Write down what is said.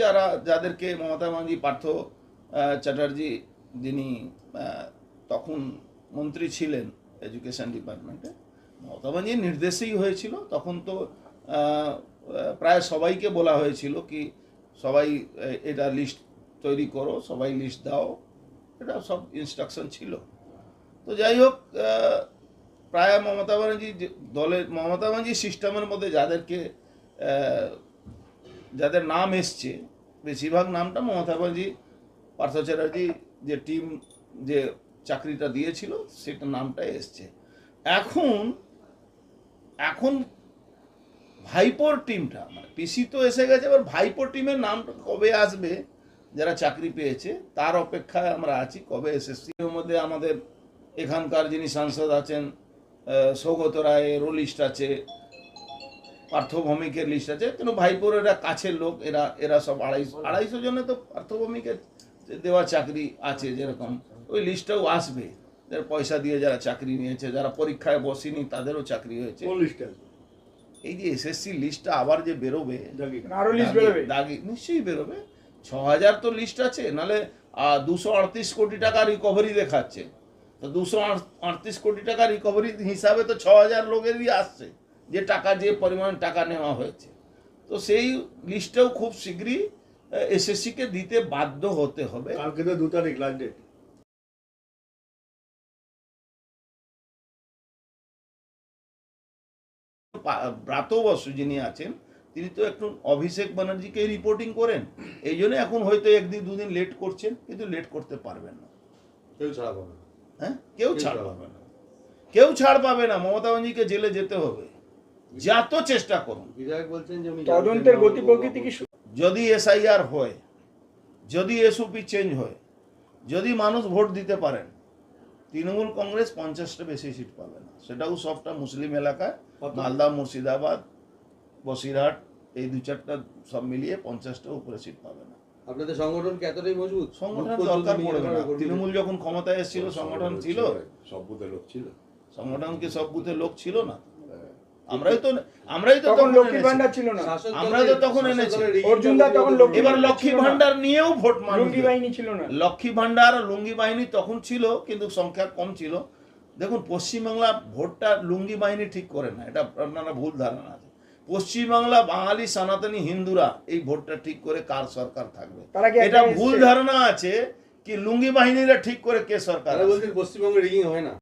যারা, যাদেরকে মমতা ব্যানার্জি, পার্থ চ্যাটার্জি, যিনি তখন মন্ত্রী ছিলেন এডুকেশন ডিপার্টমেন্টে, মমতা ব্যানার্জির নির্দেশেই হয়েছিল। তখন তো প্রায় সবাইকে বলা হয়েছিল কি, সবাই এটা লিস্ট তৈরি করো, সবাই লিস্ট দাও। এটা সব ইনস্ট্রাকশন ছিল। তো যাই হোক প্রায় মমতা ব্যানার্জি দলের, মমতা ব্যানার্জি সিস্টেমের মধ্যে যাদেরকে যাদের নাম এসছে, বেশিরভাগ নামটা মমতা ব্যানার্জি, পার্থ চ্যাটার্জি যে টিম যে চাকরিটা দিয়েছিল, সেটা নামটা এসছে। এখন এখন ভাইপোর টিমটা মানে পিসি তো এসে গেছে, এবার ভাইপোর টিমের নামটা কবে আসবে, যারা চাকরি পেয়েছে, তার অপেক্ষায় আমরা আছি, কবে এসএসসি এর মধ্যে আমাদের এখানকার যিনি সাংসদ আছেন সৌগত রায়েরও লিস্ট আছে পার্থ ভৌমিকের লিস্ট আছে। কিন্তু ভাইপোর এরা কাছের লোক এরা এরা সব আড়াইশো আড়াইশো জনে তো পার্থ ভৌমিকের দেওয়া চাকরি আছে যেরকম। ওই লিস্টটাও আসবে। যারা পয়সা দিয়ে যারা চাকরি নিয়েছে যারা পরীক্ষায় বসেনি তাদেরও চাকরি হয়েছে। কোন লিস্টে আছে? এই যে এসএসসি লিস্টটা আবার যে বেরোবে আরও লিস্ট দাগি- বেরোবে? দাগি নিশ্চয়ই বেরোবে। ছ হাজার তো লিস্ট আছে নালে দুশো আটত্রিশ কোটি টাকা রিকভারি দেখাচ্ছে। তো দুশো আটত্রিশ কোটি টাকা রিকভারি হিসাবে তো ছ হাজার লোকেরই আসছে। যে টাকা যে পরিমাণ টাকা নেওয়া হয়েছে। তো সেই লিস্টটাও খুব শীঘ্রই এসএসসিকে দিতে বাধ্য হতে হবে। কালকে তো দু তারিখ লাস্ট ডেট ব্রাত বসু যিনি আছেন তিনি তো একটু অভিষেক ব্যানার্জিকে রিপোর্টিং করেন। এই জন্য এখন হয়তো একদিন দুদিন লেট করছেন কিন্তু লেট করতে পারবেন না। কেউ ছাড়া পাবে না। হ্যাঁ? কেউ ছাড় পাবে না। কেউ ছাড় পাবে না। মমতা ব্যানার্জিকে জেলে যেতে হবে। যত চেষ্টা করুন। বিধায়ক বলছেন যে তদন্তের গতি প্রকৃতি কি যদি এসআইআর হয় যদি এসওপি চেঞ্জ হয় যদি মানুষ ভোট দিতে পারেন তৃণমূল কংগ্রেস পঞ্চাশটা বেশি সিট পাবে না। সেটাও সবটা মুসলিম এলাকায় মালদা মুর্শিদাবাদ বসিরহাট এই দু চারটা সব মিলিয়ে পঞ্চাশটা উপরে সিট পাবে না। আপনাদের সংগঠন কি এতটাই মজবুত? সংগঠন দরকার পড়বে না। তৃণমূল যখন ক্ষমতায় এসেছিল সংগঠন ছিল। সব বুথে লোক ছিল। সংগঠন কি সব বুথে লোক ছিল না? আমরাই তো আমরাই তো তখন ভান্ডার ছিল না। আমরা তো তখন এনেছি। অর্জুন দা তখন লক্ষ্মী এবার লক্ষ্মী ভান্ডার নিয়েও ভোট মানুষ লুঙ্গি বাহিনী ছিল না। লক্ষ্মী ভান্ডার লুঙ্গি বাহিনী তখন ছিল কিন্তু সংখ্যা কম ছিল। দেখুন পশ্চিমবাংলা ভোটটা লুঙ্গি বাহিনী ঠিক করে না এটা আপনারা ভুল ধারণা আছে। পশ্চিমবাংলা বাঙালি সনাতনী হিন্দুরা এই ভোটটা ঠিক করে কার সরকার থাকবে? এটা ভুল ধারণা আছে কি লুঙ্গি বাহিনীরা ঠিক করে কে সরকার পশ্চিমবঙ্গে রিগিং হয় না।